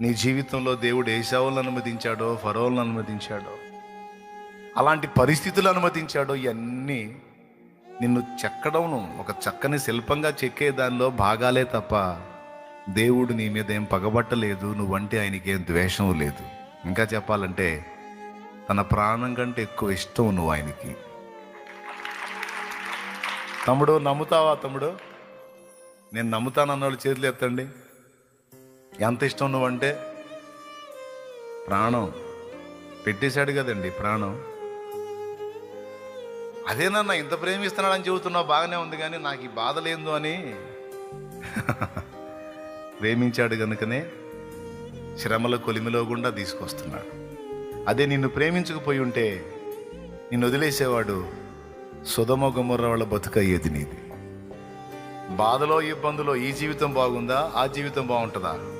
నీ జీవితంలో దేవుడు ఏసావులను అనుమతించాడో ఫరోలను అనుమతించాడో అలాంటి పరిస్థితులు అనుమతించాడో ఇవన్నీ నిన్ను చెక్కడం ఒక చక్కని శిల్పంగా చెక్కే దానిలో భాగాలే తప్ప దేవుడు నీ మీద ఏం పగబట్టలేదు నువ్వంటే ఆయనకి ఏం ద్వేషం లేదు. ఇంకా చెప్పాలంటే తన ప్రాణం కంటే ఎక్కువ ఇష్టం నువ్వు ఆయనకి. తమ్ముడు నమ్ముతావా తమ్ముడు? నేను నమ్ముతాను వాళ్ళు చేతులు ఎత్తండి. ఎంత ఇష్టం నువ్వంటే? ప్రాణం. పెట్టేశాడు కదండి ప్రాణం. అదేనన్నా ఇంత ప్రేమిస్తున్నాడని చెబుతున్నావు బాగానే ఉంది కానీ నాకు ఈ బాధ లేదు అని. ప్రేమించాడు కనుకనే శ్రమల కొలిమిలో గుండా తీసుకొస్తున్నాడు. అదే నిన్ను ప్రేమించకపోయి ఉంటే నిన్ను వదిలేసేవాడు సుధమ గుమ్మర్ర వాళ్ళ బతుకయ్యేది నీది. బాధలో ఇబ్బందులో ఈ జీవితం బాగుందా? ఆ జీవితం బాగుంటుందా?